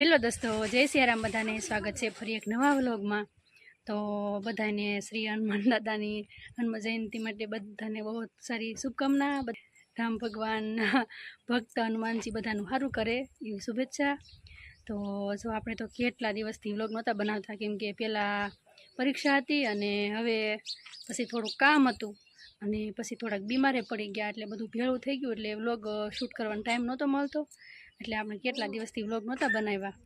Hello દોસ્તો, જય સિયારામ બધાને. સ્વાગત છે ફરી એક નવા વ્લોગમાં. તો બધાને શ્રી હનુમાન દાદાની હનુમાન જયંતિ માટે બધાને બહુ સારી શુભકામના. રામ ભગવાનના ભક્ત હનુમાનજી બધાનું સારું કરે એવી શુભેચ્છા. તો જો આપણે તો કેટલા દિવસથી વ્લોગ નહોતા બનાવતા, કેમ કે પહેલાં પરીક્ષા હતી અને હવે પછી થોડુંક કામ હતું અને પછી થોડાક બીમારે પડી ગયા એટલે બધું ભેળું થઈ ગયું એટલે વ્લોગ શૂટ કરવાનો ટાઈમ નહોતો મળતો. એટલે આપણે કેટલા દિવસથી વ્લોગ નહોતા બનાવ્યા.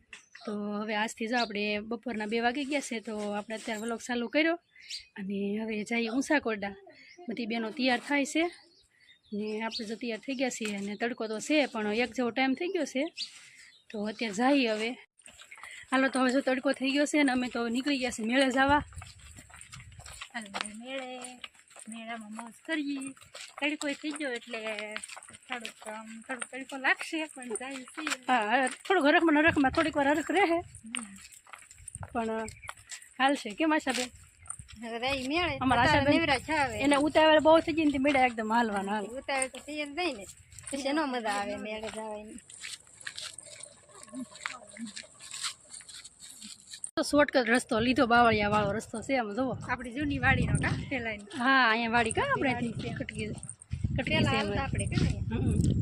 તો હવે આજથી જો આપણે બપોરના બે વાગે ગયા છે, તો આપણે અત્યારે વ્લોગ ચાલુ કર્યો અને હવે જઈએ ઊંસાકોરડા. બધી બહેનો તૈયાર થાય છે ને આપણે જો તૈયાર થઈ ગયા છીએ અને તડકો તો છે, પણ એક જેવો ટાઈમ થઈ ગયો છે. તો અત્યારે જઈએ હવે. હાલો, તો હવે જો તડકો થઈ ગયો છે ને અમે તો નીકળી ગયા છીએ મેળે જવા. મેળે. મેળામાં મોજ કરીએ. તડકો થઈ ગયો એટલે થોડુંક થોડુંક તડકો લાગશે પણ જાય હા થોડુંક હરખમાં નરખમાં થોડીક વાર હરખ રહે. પણ હાલશે કેમ આશાબેન? એને ઉતાવળ બહુ થઈ ગઈ ને મેળા એકદમ હાલવાના હાલ. ઉતાવે તો થઈ ને. પછી એનો મજા આવે મેળે જવાની. શોર્ટકટ રસ્તો લીધો બાવળિયા વાળો રસ્તો છે આમ જુઓ. આપણી જૂની વાડીનો કા? પેલા હા અહીંયા વાડી કા? આપણે કટકી કટકી પેલા આપણે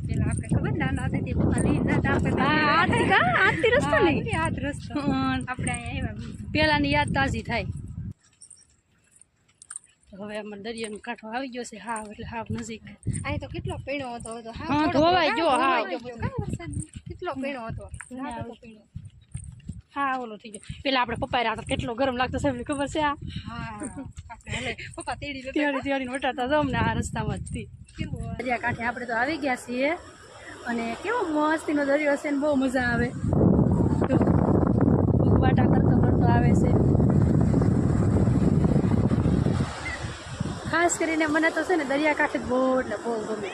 પેલા આપણે ખબર નાના હતા. તે બહુ જતા આપણે હા આરતી કા? આરતી રસ્તો નહીં? ઈ રસ્તો. આપણે અહીંયા પેલાની યાદ તાજી થાય. હવે અમારે દરિયાનો કાંઠો આવી ગયો છે હા એટલે હાવ નજીક. અહીં તો કેટલો પીણો હતો હા ધોવાઈ ગયો? કેટલો પીણો હતો? પીણો. હા ઓલો થઈ ગયો. પેલા આપણે પપ્પા રાતો કેટલો ગરમ લાગતો છે એમને ખબર છે આ? હા આપણે હલે પપ્પા તેડી તેડી ત્યારી ત્યારી વટાતા જો અમને આ રસ્તામાં જ દરિયા કાંઠે આપણે તો આવી ગયા છીએ. અને કેવો મસ્તીનો દરિયો છે ને બહુ મજા આવે. વાટા કરતો કરતો આવે છે. ખાસ કરીને મને તો છે ને દરિયા કાંઠે બહુ એટલે બહુ ગમે.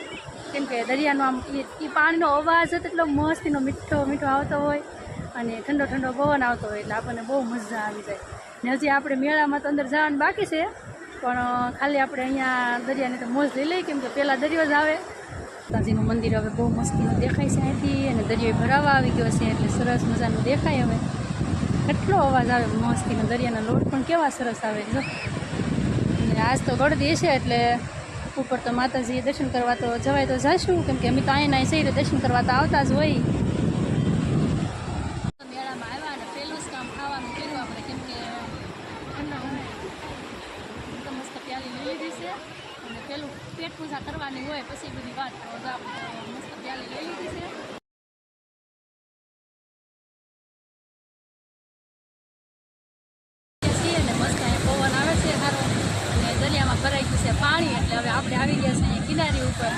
કેમ કે દરિયાનો આમ એ પાણીનો અવાજ હતો એટલો મસ્તીનો મીઠો મીઠો આવતો હોય. અને ઠંડો ઠંડો પવન આવતો હોય એટલે આપણને બહુ મજા આવી જાય. ને હજી આપણે મેળામાં તો અંદર જવાનું બાકી છે, પણ ખાલી આપણે અહીંયા દરિયાની તો મોજ લઈ લઈએ, કેમ કે પહેલાં દરિયો જ આવે. માતાજીનું મંદિર હવે બહુ મસ્તીનું દેખાય છે અહીંથી, અને દરિયો ભરાવા આવી ગયો છે એટલે સરસ મજાનું દેખાય હવે. કેટલો અવાજ આવે મસ્તીનો, દરિયાના લોટ પણ કેવા સરસ આવે જો અને આજ તો ગળદી છે એટલે ઉપર તો માતાજીએ દર્શન કરવા તો જવાય તો જઈશું કેમ કે અમે તો અહીંયા સહી દર્શન કરવા તો આવતા જ હોય મેળામાં આવ્યા અને પહેલું જ કામ ખાવાનું કર્યું આપણે કેમ કે ઠંડા હોય તો મસ્ત પ્યાલી લઈ લીધી છે અને પેલું પેટ પૂજા કરવાની હોય પછી બધી વાત મસ્ત પ્યાલી લઈ લીધી છે. ભરાઈ ગયું છે પાણી, એટલે હવે આપણે આવી ગયા છે અહીંયા કિનારી ઉપર.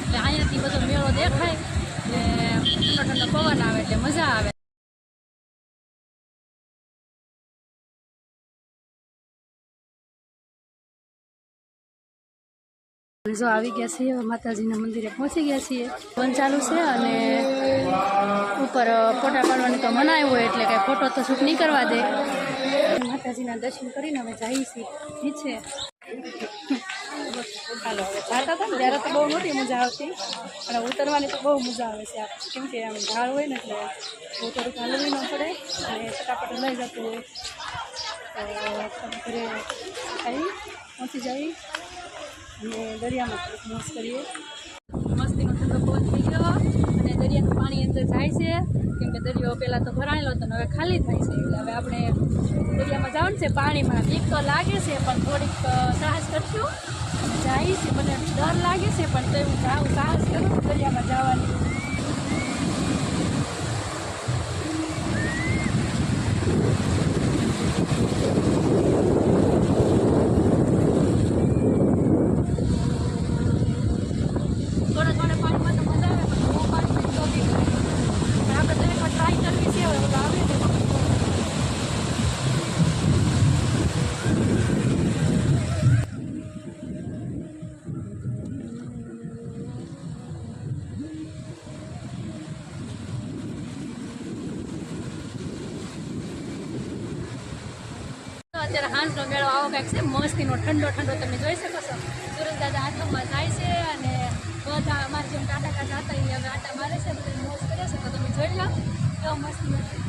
એટલે અહીંયાથી બધો મેળો દેખાય ને ઠંડો ઠંડો પવન આવે, એટલે મજા આવે. જો આવી ગયા છીએ, માતાજીના મંદિરે પહોંચી ગયા છીએ. વન ચાલુ છે અને ઉપર ફોટા પાડવાની તો મનાય હોય એટલે કાંઈ ફોટો તો શૂટ નહીં કરવા દે. માતાજીના દર્શન કરીને અમે જઈએ છીએ. નીચે હાલો જાતા હતા ને, ત્યારે તો બહુ મોટી મજા આવતી. અને ઉતરવાની તો બહુ મજા આવે છે. કેમ કે આમ ઢાળ હોય ને એટલે બહુ થોડુંક હલવી ન પડે. અને ફટાફટ લઈ જતું હોય. તો ઘરે આવી પહોંચી જઈ. અને દરિયામાં મસ્ત કરીએ. મસ્તીનો બહુ થઈ ગયો અને દરિયાનું પાણી અંદર જાય છે. કેમ કે દરિયો પહેલાં તો ભરાયેલો હતો હવે ખાલી થાય છે. એટલે હવે આપણે દરિયામાં જવાનું છે. પાણીમાં બીક તો લાગે છે, પણ થોડીક સાહસ કરશું. છે, મને ડર લાગે છે, પણ તો હું જાઉં સાહસ કરું દરિયામાં જવાની થોડા થોડા પાણીમાં તો મજા આવે પણ બહુ પાણી તો બી પણ આપણે દરેક વાર ટ્રાય કરવી છે હવે ઓલા આવે ને તો અત્યારે હાંસનો મેળો આવો કંઈક છે. મસ્તીનો ઠંડો ઠંડો તમે જોઈ શકો છો. સુરજ દાદા આશ્રમમાં જાય છે અને બધા અમારે જેમ ટાટા કાકા હતા, એ હવે આટા મારે છે બધા મોજ કરે છે. તો તમે જોઈ લો કેવો મસ્તી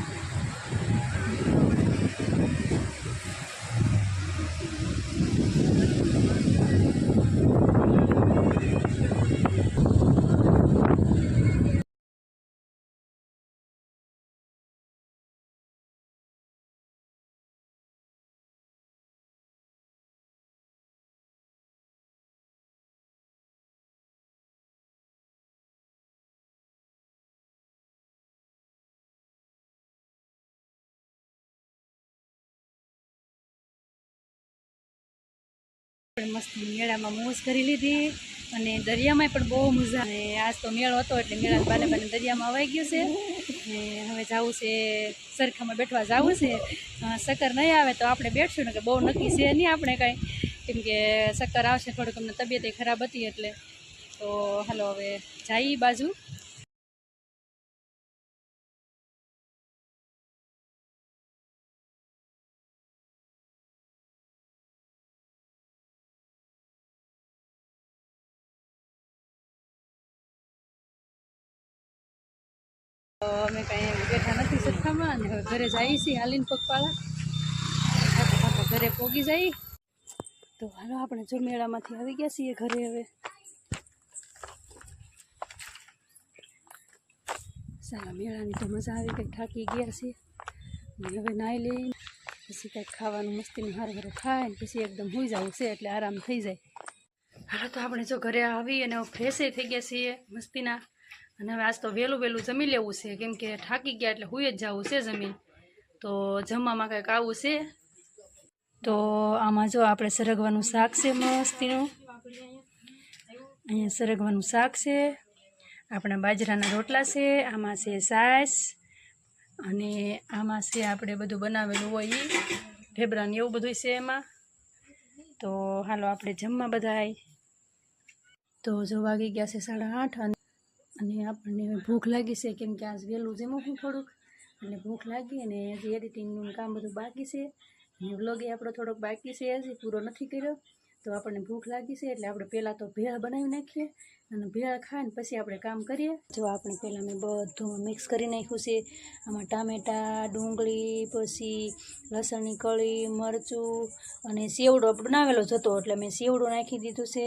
આપણે મસ્ત મેળામાં મોજ કરી લીધી અને દરિયામાં પણ બહુ મજા અને આજ તો મેળો હતો એટલે મેળા બાને બાને દરિયામાં અવાઈ ગયું છે ને હવે જવું છે સરખામાં બેઠવા જવું છે. શક્કર નહીં આવે તો આપણે બેઠશું ને કે બહુ નક્કી છે નહીં આપણે કાંઈ. કેમ કે શક્કર આવશે થોડુંક અમને તબિયત ખરાબ હતી એટલે. તો હાલો હવે જાય બાજુ. તો અમે કાંઈ બેઠા નથી સરખામાં અને હવે ઘરે જઈએ છીએ હાલીને પગપાળા. ઘરે પોગી જઈ તો હાલો આપણે જો મેળામાંથી આવી ગયા છીએ ઘરે હવે. સારા મેળાની તો મજા આવી કંઈક થાકી ગયા છીએ. અને હવે નાહી લઈ પછી કંઈક ખાવાનું મસ્તીનું હારું હારું ખાય ને પછી એકદમ હોઈ જવું છે એટલે આરામ થઈ જાય. હાલો તો આપણે જો ઘરે આવી અને ફ્રેશે થઈ ગયા છીએ મસ્તીના. અને હવે આજ તો વહેલું વહેલું જમી લેવું છે. કેમ કે થાકી ગયા એટલે હુંય જ જવું છે જમીન. તો જમવામાં કંઈક આવું છે. તો આમાં જો આપણે સરગવાનું શાક છે મસ્તીનું. અહીંયા સરગવાનું શાક છે. આપણા બાજરાના રોટલા છે, આમાં છે સાસ અને આમાં છે આપણે બધું બનાવેલું હોય ઈ. ઢેબરાને એવું બધું છે એમાં. તો હાલો આપણે જમવા બધાય. તો જો વાગી ગયા છે સાડા આઠ અને અને આપણને ભૂખ લાગી છે, કેમ કે આજ વહેલું જમું હું થોડુંક. અને ભૂખ લાગી અને હજી એડિટિંગનું કામ બધું બાકી છે. અને વ્લોગ આપણો થોડોક બાકી છે, હજી પૂરો નથી કર્યો. તો આપણને ભૂખ લાગી છે, એટલે આપણે પહેલાં તો ભેળ બનાવી નાખીએ અને ભેળ ખાઈને પછી આપણે કામ કરીએ. જો આપણે પહેલાં મેં બધું મિક્સ કરી નાખ્યું છે, આમાં ટામેટાં, ડુંગળી, પછી લસણની કળી, મરચું અને સેવડો બનાવેલો જ હતો, એટલે મેં સેવડું નાખી દીધું છે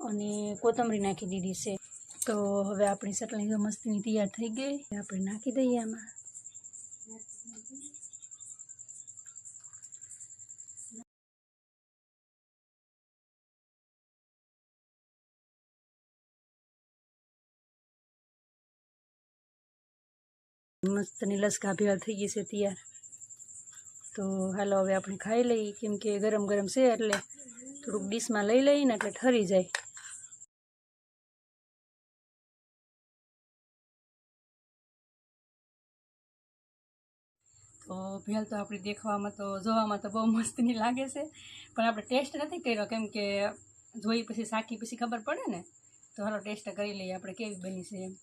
અને કોથમરી નાખી દીધી છે. તો હવે આપણી ચટણી મસ્તીની તૈયાર થઈ ગઈ. આપણે નાખી દઈએ આમાં. મસ્તની લસકા ભેળ થઈ ગઈ છે તૈયાર. તો હાલો હવે આપણે ખાઈ લઈએ. કેમ કે ગરમ ગરમ છે એટલે થોડુંક ડીશમાં લઈ લઈએ ને એટલે ઠરી જાય. ભેળ તો આપણી દેખવામાં તો, જોવામાં તો બહુ મસ્તની લાગે છે. પણ આપણે ટેસ્ટ નથી કર્યો, કેમ કે જોઈ પછી સાખી પછી ખબર પડે ને, તો હાલો ટેસ્ટ કરી લઈએ આપણે કેવી બની છે એમ.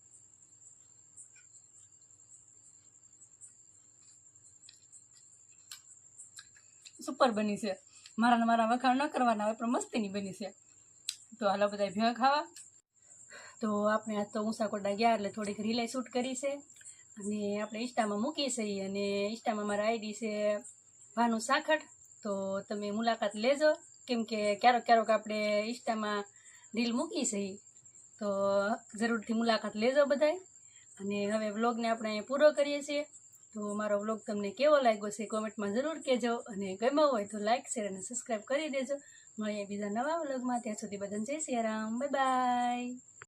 સુપર બની છે. મારા ને મારા વખાણ ન કરવાના હોય, પણ મસ્તીની બની છે. તો હાલો બધા ભેળ ખાવા. તો આપણે આજ તો ઊંસાકોટા ગયા એટલે થોડીક રિલે શૂટ કરી છે. અને આપણે ઇન્સ્ટામાં મૂકી છીએ અને ઇન્સ્ટામાં મારા આઈડી છે ભાનુ સાખડ. તો તમે મુલાકાત લેજો. કેમ કે ક્યારેક ક્યારેક આપણે ઇન્સ્ટામાં રીલ મૂકી છીએ. તો જરૂરથી મુલાકાત લેજો બધાય. અને હવે વ્લોગને આપણે પૂરો કરીએ છીએ. તો મારો વ્લોગ તમને કેવો લાગ્યો છે કોમેન્ટમાં જરૂર કહેજો. અને ગમ્યો હોય તો લાઇક શેર અને સબસ્ક્રાઈબ કરી દેજો. મળીએ બીજા નવા વ્લોગમાં. ત્યાં સુધી બધાને જય સિયારામ બાય બાય.